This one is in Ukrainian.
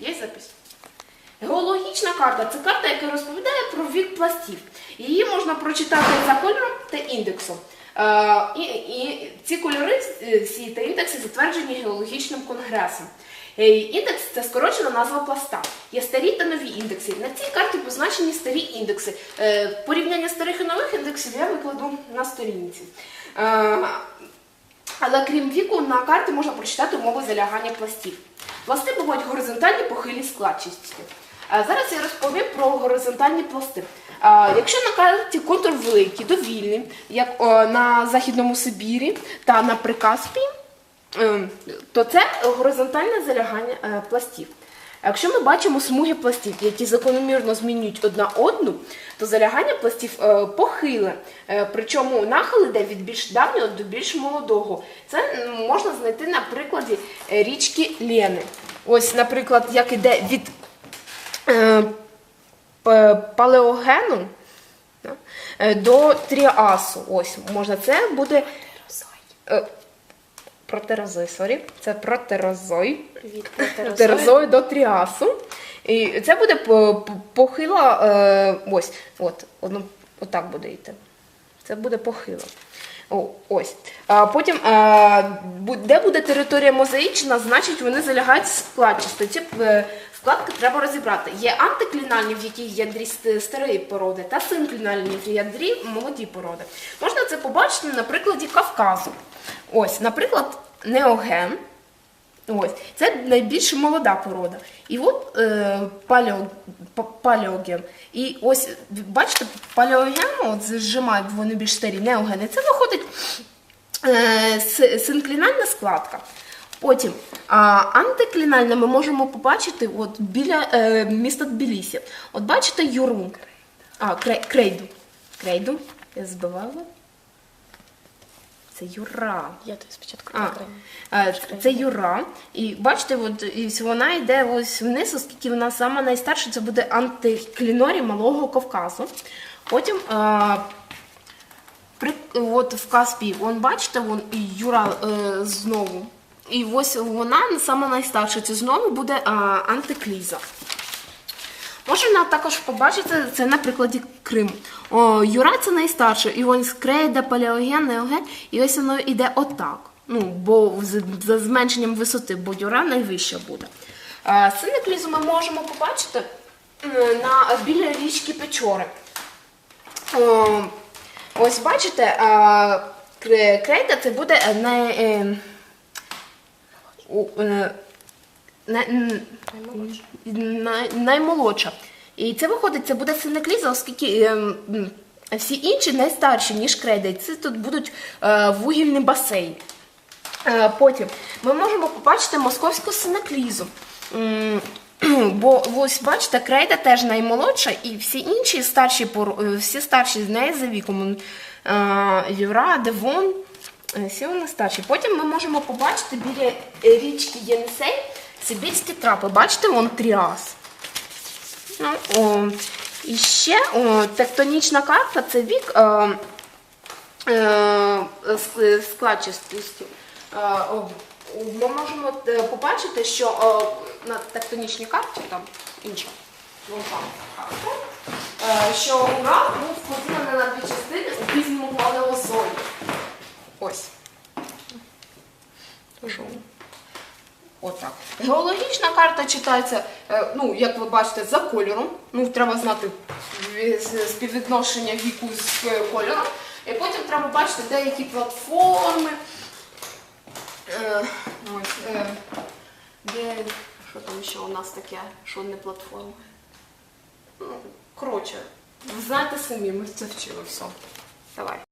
Є запис? Геологічна карта це карта, яка розповідає про вік пластів. Її можна прочитати за кольором та індексом. Е, і, і ці кольори е, всі та індекси затверджені геологічним конгресом. Е, Індекс це скорочена назва пласта. Є старі та нові індекси. На цій карті позначені старі індекси. Порівняння старих і нових індексів я викладу на сторінці. Але крім віку, на карті можна прочитати умови залягання пластів. Пласти бувають горизонтальні похилі складчості. Зараз я розповім про горизонтальні пласти. Якщо на карті контур великий, довільний, як на Західному Сибірі та на Прикаспії, ем, то це горизонтальне залягання е, пластів. Якщо ми бачимо смуги пластів, які закономірно змінюють одна одну, то залягання пластів е, похиле. Е, причому нахил йде від більш давнього до більш молодого. Це можна знайти на прикладі е, річки Лени. Ось, наприклад, як іде від е, палеогену да, е, до тріасу. Ось, можна це буде. Е, Протерозой, сорі, це протерозой. Від Терозою до тріасу. І це буде по- по- похила. Е, ось, от, воно отак буде йти. Це буде похило. Ось. Потім, е, де буде територія мозаїчна, значить вони залягають складчисто. Ці вкладки треба розібрати. Є антиклінальні, в яких ядрі ст- старої породи, та синклінальні в ядрі молоді породи. Можна це побачити на прикладі Кавказу. Ось, наприклад, неоген. Ось, це найбільш молода порода. І от е, палео, палеоген. І ось, бачите, палеоген, от зжимають вони більш старі неогени. Це виходить е, синклінальна складка. Потім а, антиклінальна ми можемо побачити от біля е, міста Тбілісі. От бачите юру. А, кре- крейду. Крейду. Я збивала. Це юра. Я тобі спочатку А, це Юра. І бачите, от, і вона йде ось вниз, оскільки вона сама найстарша, це буде антиклінорій Малого Кавказу. Потім е, при, от в Каспії, вон, бачите, вон, Юра е, знову. І ось вона сама найстарша. Це знову буде е, антикліза. Можна також побачити це на прикладі Криму. О, Юра це найстарше, і ось крейда, палеоген, неоген, і ось воно йде отак. Ну, бо за зменшенням висоти, бо Юра найвища буде. Е, Синеклізу ми можемо побачити біля річки Печори. Ось бачите, крейда це буде е, най, е, е, най- наймолодша. І це виходить, це буде синекліза, оскільки всі інші найстарші, ніж крейда. Це тут будуть вугільні басейни. Е, Потім ми можемо побачити московську синеклізу. Бо ось бачите, крейда теж наймолодша, і всі інші старші е, всі старші з неї за віком. Е, Юра, Девон, всі вони старші. Потім ми можемо побачити біля річки Єнисей Сибірські трапи. Бачите, вон тріас. Ну, о, і ще о, тектонічна карта це вік е, е, ск- складчастості. Е, Ми можемо е, побачити, що на тектонічній карті, там інша, карта, е, що Урал був поділений на дві частини у пізньому палеозої. Ось. Отак. Геологічна карта читається, ну, як ви бачите, за кольором. Ну, треба знати співвідношення віку з кольором. І потім треба бачити деякі платформи. Е, е, де, що там ще у нас таке, що не платформа. Ну, коротше, знаєте самі, ми це вчили все. Давай.